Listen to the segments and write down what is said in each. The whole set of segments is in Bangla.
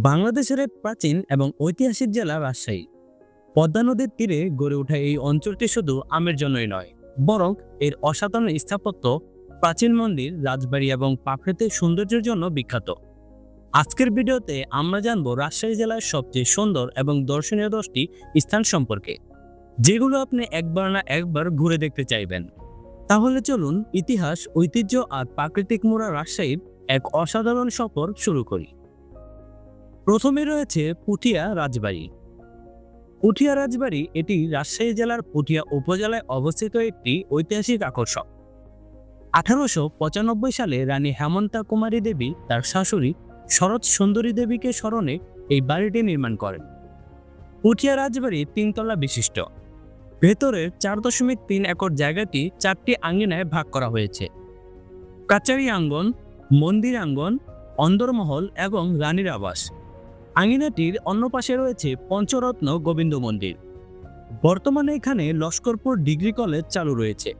বাংলাদেশের এক প্রাচীন এবং ঐতিহাসিক জেলা রাজশাহী। পদ্মা নদীর তীরে গড়ে ওঠা এই অঞ্চলটি শুধু আমের জন্যই নয়, বরং এর অসাধারণ স্থাপত্য, প্রাচীন মন্দির, রাজবাড়ি এবং প্রাকৃতিক সৌন্দর্যের জন্য বিখ্যাত। আজকের ভিডিওতে আমরা জানব রাজশাহী জেলার সবচেয়ে সুন্দর এবং দর্শনীয় দশটি স্থান সম্পর্কে, যেগুলো আপনি একবার না একবার ঘুরে দেখতে চাইবেন। তাহলে চলুন ইতিহাস, ঐতিহ্য আর প্রাকৃতিক মোড়া রাজশাহীর এক অসাধারণ সফর শুরু করি। প্রথমে রয়েছে পুঠিয়া রাজবাড়ি। পুঠিয়া রাজবাড়ি এটি রাজশাহী জেলার পুঠিয়া উপজেলায় অবস্থিত একটি ঐতিহাসিক আকর্ষণ। আঠারোশো পঁচানব্বই সালে রানী হেমন্তা কুমারী দেবী তার শাশুড়ি শরৎ সুন্দরী দেবীকে স্মরণে এই বাড়িটি নির্মাণ করেন। পুঠিয়া রাজবাড়ি তিনতলা বিশিষ্ট। ভেতরের চার দশমিক তিন একর জায়গাটি চারটি আঙ্গিনায় ভাগ করা হয়েছে। কাচারি আঙ্গন মন্দির আঙ্গন অন্দরমহল এবং রানীর আবাস। আঙ্গিনাটির অন্য পাশে রয়েছে পঞ্চরত্ন গোবিন্দ মন্দির। বর্তমানে এখানে লস্করপুর ডিগ্রি কলেজ চালু রয়েছে।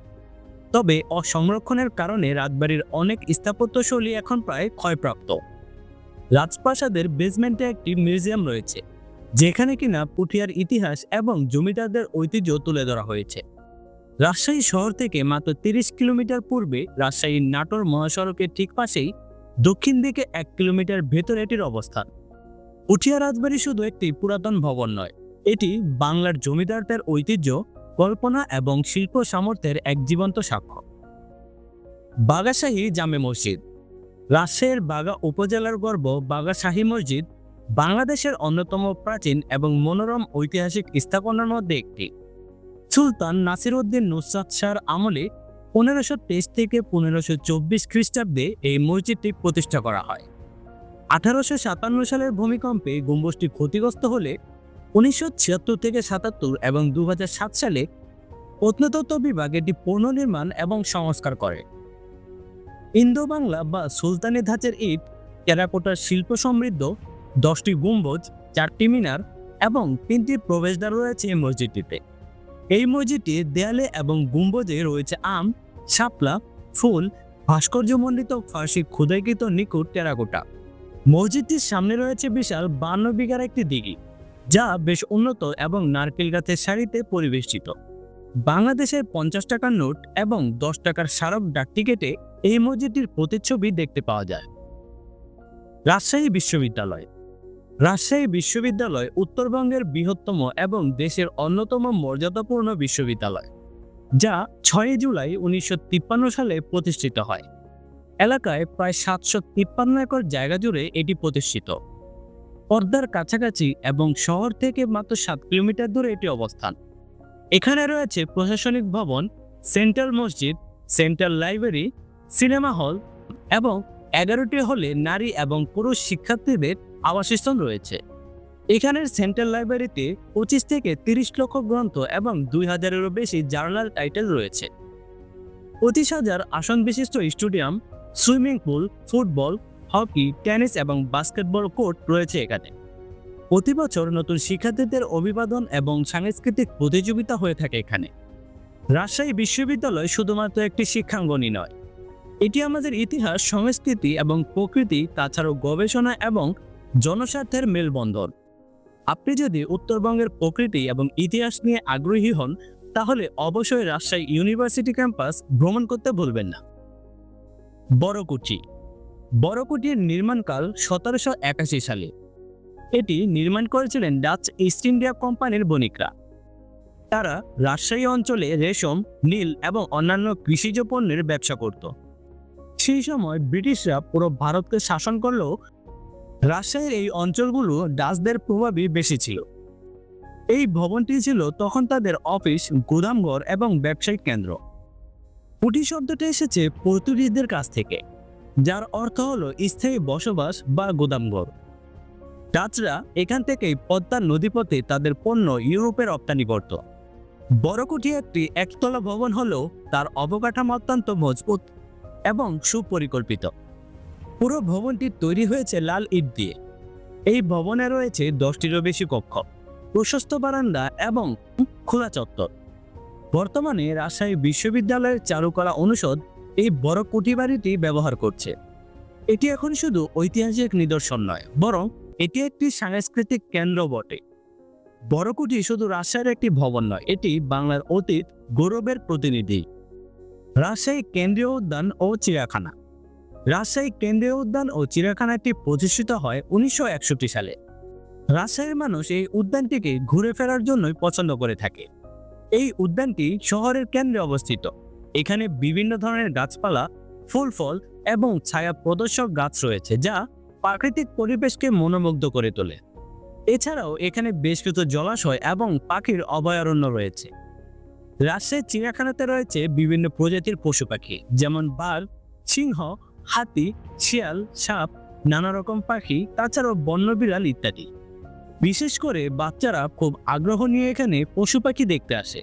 তবে অসংরক্ষণের কারণে রাজবাড়ির অনেক স্থাপত্যশৈলী এখন প্রায় ক্ষয়প্রাপ্ত। রাজপ্রাসাদের বেসমেন্টে একটি মিউজিয়াম রয়েছে, যেখানে কিনা পুঠিয়ার ইতিহাস এবং জমিদারদের ঐতিহ্য তুলে ধরা হয়েছে। রাজশাহী শহর থেকে মাত্র তিরিশ কিলোমিটার পূর্বে রাজশাহীর নাটোর মহাসড়কের ঠিক পাশেই দক্ষিণ দিকে এক কিলোমিটার ভেতরে এটির অবস্থান। উঠিয়া রাজবাড়ি শুধু একটি পুরাতন ভবন নয়, এটি বাংলার জমিদারদের ঐতিহ্য, কল্পনা এবং শিল্প সামর্থ্যের এক জীবন্ত সাক্ষ্য। বাগাশাহী জামে মসজিদ। রাজশাহীর বাগা উপজেলার গর্ব বাগাশাহী মসজিদ বাংলাদেশের অন্যতম প্রাচীন এবং মনোরম ঐতিহাসিক স্থাপনার মধ্যে একটি। সুলতান নাসির উদ্দিন নুসরাত শাহর আমলে পনেরোশো তেইশ থেকে পনেরোশো চব্বিশ খ্রিস্টাব্দে এই মসজিদটি প্রতিষ্ঠা করা হয়। আঠারোশো সাতান্ন সালের ভূমিকম্পে গম্বুজটি ক্ষতিগ্রস্ত হলে উনিশশো ছিয়াত্তর থেকে সাতাত্তর এবং দু সাত সালে প্রত্নতত্ত্ব বিভাগ এটি পুনর্নির্মাণ এবং সংস্কার করে। ইন্দো বাংলা বা সুলতানি ধাঁচের ইট টেরাকোটার শিল্প সমৃদ্ধ, দশটি গম্বুজ, চারটি মিনার এবং তিনটি প্রবেশদ্বার রয়েছে এই মসজিদটিতে। এই মসজিদটি দেয়ালে এবং গম্বুজে রয়েছে আম, শাপলা, ফুল, ভাস্কর্যমণ্ডিত ফার্সি ক্ষুদাইকৃত নিকুট টেরাকোটা। মসজিদটির সামনে রয়েছে বিশাল বান্ন বিঘার একটি দিঘি, যা বেশ উন্নত এবং নারকেল গাছের সারিতে পরিবেষ্টিত। বাংলাদেশের পঞ্চাশ টাকার নোট এবং দশ টাকার স্মারক ডাকটিকেটে এই মসজিদটির প্রতিচ্ছবি দেখতে পাওয়া যায়। রাজশাহী বিশ্ববিদ্যালয়। রাজশাহী বিশ্ববিদ্যালয় উত্তরবঙ্গের বৃহত্তম এবং দেশের অন্যতম মর্যাদাপূর্ণ বিশ্ববিদ্যালয়, যা ছয় জুলাই উনিশশো তিপ্পান্ন সালে প্রতিষ্ঠিত হয়। এলাকায় প্রায় সাতশো তিপ্পান্ন একর জায়গা জুড়ে এটি প্রতিষ্ঠিত। পর্দার কাছাকাছি এবং শহর থেকে মাত্র সাত কিলোমিটার দূরে এটি অবস্থান। এখানে রয়েছে প্রশাসনিক ভবন, সেন্ট্রাল মসজিদ, সেন্ট্রাল লাইব্রেরি, সিনেমা হল এবং এগারোটি হলে নারী এবং পুরুষ শিক্ষার্থীদের আবাসস্থল রয়েছে। এখানের সেন্ট্রাল লাইব্রেরিতে পঁচিশ থেকে তিরিশ লক্ষ গ্রন্থ এবং দুই হাজারেরও বেশি জার্নাল টাইটেল রয়েছে। পঁচিশ হাজার আসন বিশিষ্ট stadium swimming pool, football, hockey, tennis এবং বাস্কেটবল কোর্ট রয়েছে এখানে। প্রতি বছর নতুন শিক্ষার্থীদের অভিবাদন এবং সাংস্কৃতিক প্রতিযোগিতা হয়ে থাকে এখানে। রাজশাহী বিশ্ববিদ্যালয় শুধুমাত্র একটি শিক্ষাঙ্গনই নয়। এটি আমাদের ইতিহাস, সংস্কৃতি এবং প্রকৃতি, তাছাড়াও গবেষণা এবং জনস্বার্থের মেলবন্ধন। আপনি যদি উত্তরবঙ্গের প্রকৃতি এবং ইতিহাস নিয়ে আগ্রহী হন, তাহলে অবশ্যই রাজশাহী ইউনিভার্সিটি ক্যাম্পাস ভ্রমণ করতে ভুলবেন না। বড়কুচি বড়কুটির নির্মাণকাল সতেরোশো একাশি সালে। এটি নির্মাণ করেছিলেন ডাচ ইস্ট ইন্ডিয়া কোম্পানির বণিকরা। তারা রাজশাহী অঞ্চলে রেশম, নীল এবং অন্যান্য কৃষিজ পণ্যের ব্যবসা করত। সেই সময় ব্রিটিশরা পুরো ভারতকে শাসন করলেও রাজশাহীর এই অঞ্চলগুলো ডাচদের প্রভাবই বেশি ছিল। এই ভবনটি ছিল তখন তাদের অফিস, গুদামঘর এবং ব্যবসায়িক কেন্দ্র। কুটি শব্দটি এসেছে পর্তুগিজদের কাছ থেকে, যার অর্থ হলো স্থায়ী বসবাস বা গুদামঘর। ডাচরা এখান থেকেই পদ্মার নদীপথে তাদের পণ্য ইউরোপে রপ্তানি করত। বড়কুটি একটি একতলা ভবন হলেও তার অবকাঠামো অত্যন্ত মজবুত এবং সুপরিকল্পিত। পুরো ভবনটি তৈরি হয়েছে লাল ইট দিয়ে। এই ভবনে রয়েছে দশটিরও বেশি কক্ষ, প্রশস্ত বারান্দা এবং খোলা চত্বর। বর্তমানে রাজশাহী বিশ্ববিদ্যালয়ের চারুকলা অনুষদ এই বড় কুঠি বাড়িটি ব্যবহার করছে। এটি এখন শুধু ঐতিহাসিক নিদর্শন নয়, বরং এটি একটি সাংস্কৃতিক কেন্দ্র বটে। বড়কুটি শুধু রাজশাহীর একটি ভবন নয়, এটি বাংলার অতীত গৌরবের প্রতিনিধি। রাজশাহী কেন্দ্রীয় উদ্যান ও চিড়িয়াখানা। রাজশাহী কেন্দ্রীয় উদ্যান ও চিড়িয়াখানাটি প্রতিষ্ঠিত হয় উনিশশো একষট্টি সালে। রাজশাহীর মানুষ এই উদ্যানটিকে ঘুরে ফেরার জন্যই পছন্দ করে থাকে। এই উদ্যানটি শহরের কেন্দ্রে অবস্থিত। এখানে বিভিন্ন ধরনের গাছপালা ফুল ফল এবং ছায়া প্রদর্শক গাছ রয়েছে যা প্রাকৃতিক পরিবেশকে মনোমুগ্ধ করে তোলে। এছাড়াও এখানে বেশ কিছু জলাশয় এবং পাখির অভয়ারণ্য রয়েছে। রাজশাহী চিড়িয়াখানাতে রয়েছে বিভিন্ন প্রজাতির পশু পাখি, যেমন বাঘ, সিংহ, হাতি, শিয়াল, সাপ, নানা রকম পাখি, তাছাড়াও বন্যবিড়াল ইত্যাদি। বিশেষ করে বাচ্চারা খুব আগ্রহ নিয়ে এখানে পশু পাখি দেখতে আসে।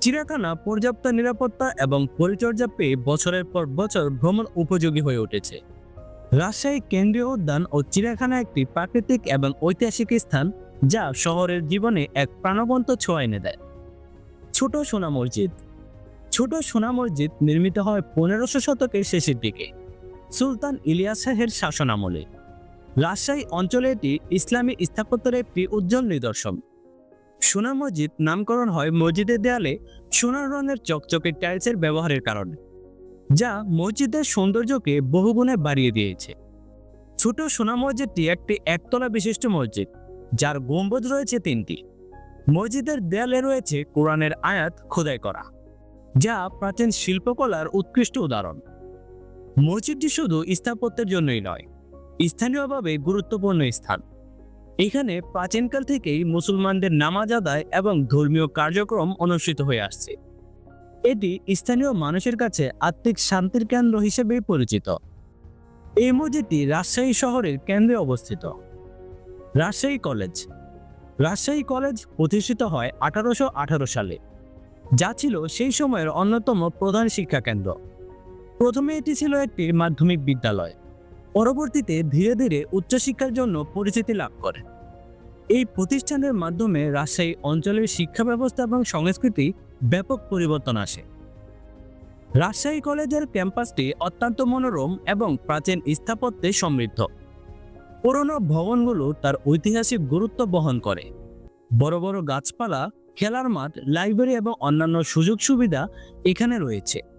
চিড়িয়াখানা, পর্যাপ্ত নিরাপত্তা এবং পরিচর্যা পেয়ে বছরের পর বছর ভ্রমণ উপযোগী হয়ে উঠেছে। রাজশাহী কেন্দ্রীয় উদ্যান ও চিড়িয়াখানা একটি প্রাকৃতিক এবং ঐতিহাসিক স্থান যা শহরের জীবনে এক প্রাণবন্ত ছোঁয়া এনে দেয়। ছোট সোনা মসজিদ। ছোট সোনা মসজিদ নির্মিত হয় পনেরোশো শতকের শেষের দিকে। সুলতান ইলিয়াস শাহের শাসনামলে। রাজশাহী অঞ্চলে এটি ইসলামী স্থাপত্যের একটি উজ্জ্বল নিদর্শন। সোনা মসজিদ নামকরণ হয় মসজিদের দেয়ালে সোনার রঙের চকচকে টাইলসের ব্যবহারের কারণে, যা মসজিদের সৌন্দর্যকে বহুগুণে বাড়িয়ে দিয়েছে। ছোট সোনা মসজিদটি একটি একতলা বিশিষ্ট মসজিদ, যার গম্বুজ রয়েছে তিনটি। মসজিদের দেয়ালে রয়েছে কোরআনের আয়াত খোদাই করা, যা প্রাচীন শিল্পকলার উৎকৃষ্ট উদাহরণ। মসজিদটি শুধু স্থাপত্যের জন্যই নয় স্থানীয়ভাবে গুরুত্বপূর্ণ স্থান। এখানে প্রাচীনকাল থেকেই মুসলমানদের নামাজ আদায় এবং ধর্মীয় কার্যক্রম অনুষ্ঠিত হয়ে আসছে। এটি স্থানীয় মানুষের কাছে আত্মিক শান্তির কেন্দ্র হিসেবে পরিচিত। এই মসজিদটি রাজশাহী শহরের কেন্দ্রে অবস্থিত। রাজশাহী কলেজ। রাজশাহী কলেজ প্রতিষ্ঠিত হয় আঠারোশো আঠারো সালে, যা ছিল সেই সময়ের অন্যতম প্রধান শিক্ষা কেন্দ্র। প্রথমে এটি ছিল একটি মাধ্যমিক বিদ্যালয়। পরবর্তীতে ধীরে ধীরে উচ্চশিক্ষার জন্য পরিচিতি লাভ করে। এই প্রতিষ্ঠানের মাধ্যমে রাজশাহী অঞ্চলের শিক্ষা ব্যবস্থা এবং সংস্কৃতি ব্যাপক পরিবর্তন আসে। রাজশাহী কলেজের ক্যাম্পাসটি অত্যন্ত মনোরম এবং প্রাচীন স্থাপত্যে সমৃদ্ধ। পুরনো ভবনগুলো তার ঐতিহাসিক গুরুত্ব বহন করে। বড় বড় গাছপালা, খেলার মাঠ, লাইব্রেরি এবং অন্যান্য সুযোগ সুবিধা এখানে রয়েছে।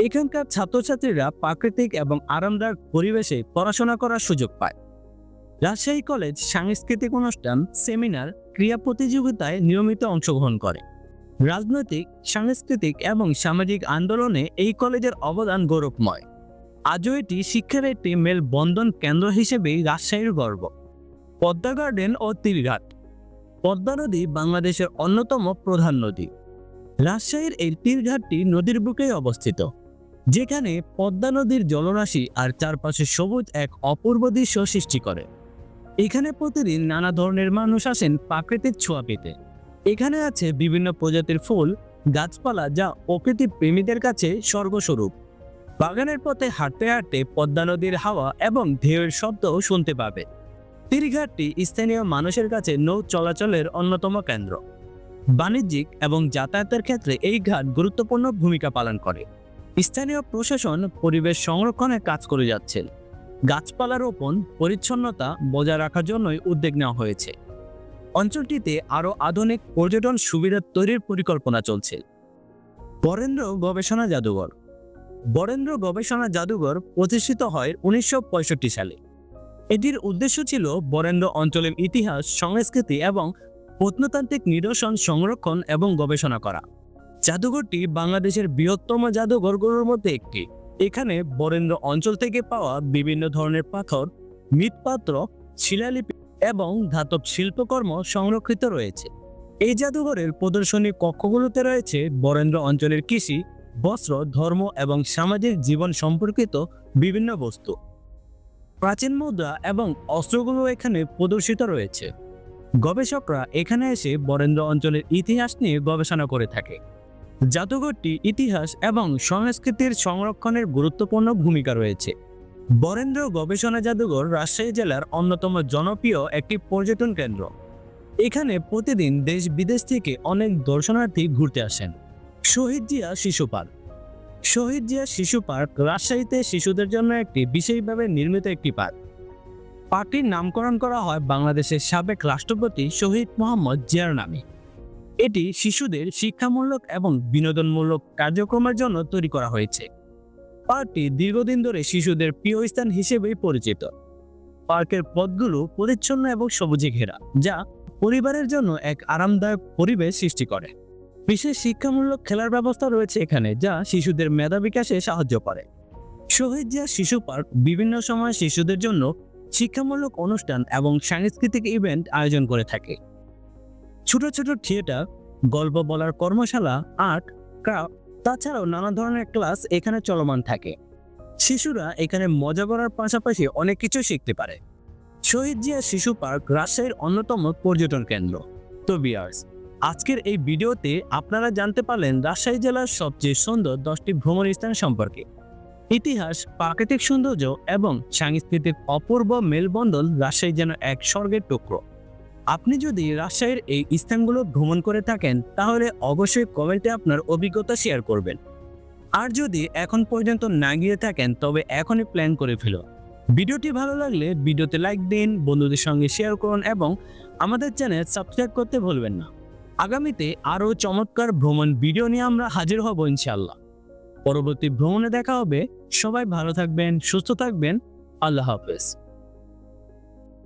এখানকার ছাত্রছাত্রীরা প্রাকৃতিক এবং আরামদায়ক পরিবেশে পড়াশোনা করার সুযোগ পায়। রাজশাহী কলেজ সাংস্কৃতিক অনুষ্ঠান, সেমিনার, ক্রীড়া প্রতিযোগিতায় নিয়মিত অংশগ্রহণ করে। রাজনৈতিক, সাংস্কৃতিক এবং সামাজিক আন্দোলনে এই কলেজের অবদান গৌরবময়। আজও এটি শিক্ষার একটি মেলবন্ধন কেন্দ্র হিসেবেই রাজশাহীর গর্ব। পদ্মা গার্ডেন ও তীরঘাট। পদ্মা নদী বাংলাদেশের অন্যতম প্রধান নদী। রাজশাহীর এই তীরঘাটটি নদীর বুকেই অবস্থিত। যেখানে পদ্মা নদীর জলরাশি আর চারপাশে সবুজ এক অপূর্ব দৃশ্য সৃষ্টি করে। এখানে প্রতিদিন নানা ধরনের মানুষ আসেন প্রাকৃতিক ছোঁয়া পেতে। এখানে আছে বিভিন্ন প্রজাতির ফুল, গাছপালা যা প্রকৃতি প্রেমীদের কাছে স্বর্গস্বরূপ। বাগানের পথে হাঁটতে হাঁটতে পদ্মা নদীর হাওয়া এবং ঢেউয়ের শব্দও শুনতে পাবে। তীরঘাটটি স্থানীয় মানুষের কাছে নৌ চলাচলের অন্যতম কেন্দ্র। বাণিজ্যিক এবং যাতায়াতের ক্ষেত্রে এই ঘাট গুরুত্বপূর্ণ ভূমিকা পালন করে। স্থানীয় প্রশাসন পরিবেশ সংরক্ষণে কাজ করে যাচ্ছে। গাছপালা রোপণ পরিচ্ছন্নতা বজায় রাখার জন্যই উদ্যোগ নেওয়া হয়েছে। অঞ্চলটিতে আরও আধুনিক পর্যটন সুবিধা তৈরির পরিকল্পনা চলছে। বরেন্দ্র গবেষণা জাদুঘর। বরেন্দ্র গবেষণা জাদুঘর প্রতিষ্ঠিত হয় উনিশশো পঁয়ষট্টি সালে। এটির উদ্দেশ্য ছিল বরেন্দ্র অঞ্চলের ইতিহাস, সংস্কৃতি এবং প্রত্নতান্ত্রিক নিদর্শন সংরক্ষণ এবং গবেষণা করা। জাদুঘরটি বাংলাদেশের বৃহত্তম জাদুঘরগুলোর মধ্যে একটি। এখানে বরেন্দ্র অঞ্চল থেকে পাওয়া বিভিন্ন ধরনের পাথর, মৃৎপাত্র, শিলালিপি এবং ধাতব শিল্পকর্ম সংরক্ষিত রয়েছে। এই জাদুঘরের প্রদর্শনী কক্ষগুলোতে রয়েছে বরেন্দ্র অঞ্চলের কৃষি, বস্ত্র, ধর্ম এবং সামাজিক জীবন সম্পর্কিত বিভিন্ন বস্তু। প্রাচীন মুদ্রা এবং অস্ত্রগুলো এখানে প্রদর্শিত রয়েছে। গবেষকরা এখানে এসে বরেন্দ্র অঞ্চলের ইতিহাস নিয়ে গবেষণা করে থাকে। জাদুঘরটি ইতিহাস এবং সংস্কৃতির সংরক্ষণের গুরুত্বপূর্ণ ভূমিকা রয়েছে। বরেন্দ্র গবেষণা জাদুঘর রাজশাহী জেলার অন্যতম জনপ্রিয় একটি পর্যটন কেন্দ্র। এখানে প্রতিদিন দেশ বিদেশ থেকে অনেক দর্শনার্থী ঘুরতে আসেন। শহীদ জিয়া শিশু পার্ক। শহীদ জিয়া শিশু পার্ক রাজশাহীতে শিশুদের জন্য একটি বিশেষভাবে নির্মিত একটি পার্ক। পার্কটির নামকরণ করা হয় বাংলাদেশের সাবেক রাষ্ট্রপতি শহীদ মোহাম্মদ জিয়ার নামে। এটি শিশুদের শিক্ষামূলক এবং বিনোদনমূলক কার্যক্রমের জন্য তৈরি করা হয়েছে। পার্কটি দীর্ঘদিন ধরে শিশুদের প্রিয় স্থান হিসেবেই পরিচিত। পার্কের পথগুলো পরিচ্ছন্ন এবং সবুজে ঘেরা, যা পরিবারের জন্য এক আরামদায়ক পরিবেশ সৃষ্টি করে। বিশেষ শিক্ষামূলক খেলার ব্যবস্থা রয়েছে এখানে, যা শিশুদের মেধা বিকাশে সাহায্য করে। শহীদ জিয়া শিশু পার্ক বিভিন্ন সময় শিশুদের জন্য শিক্ষামূলক অনুষ্ঠান এবং সাংস্কৃতিক ইভেন্ট আয়োজন করে থাকে। ছোট ছোট থিয়েটার, গল্প বলার কর্মশালা, আর্ট, ক্রাফট, তাছাড়াও নানা ধরনের ক্লাস এখানে চলমান থাকে। শিশুরা এখানে মজা করার পাশাপাশি অনেক কিছু শিখতে পারে। শহীদ জিয়া শিশু পার্ক রাজশাহীর অন্যতম পর্যটন কেন্দ্র। তো বিয়ার্স আজকের এই ভিডিওতে আপনারা জানতে পারলেন রাজশাহী জেলার সবচেয়ে সুন্দর দশটি ভ্রমণ স্থান সম্পর্কে। ইতিহাস, প্রাকৃতিক সৌন্দর্য এবং সাংস্কৃতিক অপূর্ব মেলবন্ধন রাজশাহী যেন এক স্বর্গের টুকরো। আপনি যদি রাজশাহীর এই স্থানগুলো ভ্রমণ করে থাকেন, তাহলে অবশ্যই কমেন্টে আপনার অভিজ্ঞতা শেয়ার করবেন। আর যদি এখন পর্যন্ত না গিয়ে থাকেন, তবে এখনই প্ল্যান করে ফেলুন। ভিডিওটি ভালো লাগলে ভিডিওতে লাইক দিন, বন্ধুদের সঙ্গে শেয়ার করুন এবং আমাদের চ্যানেল সাবস্ক্রাইব করতে ভুলবেন না। আগামীতে আরও চমৎকার ভ্রমণ ভিডিও নিয়ে আমরা হাজির হব ইনশাল্লাহ পরবর্তী ভ্রমণে দেখা হবে। সবাই ভালো থাকবেন, সুস্থ থাকবেন। আল্লাহ হাফেজ।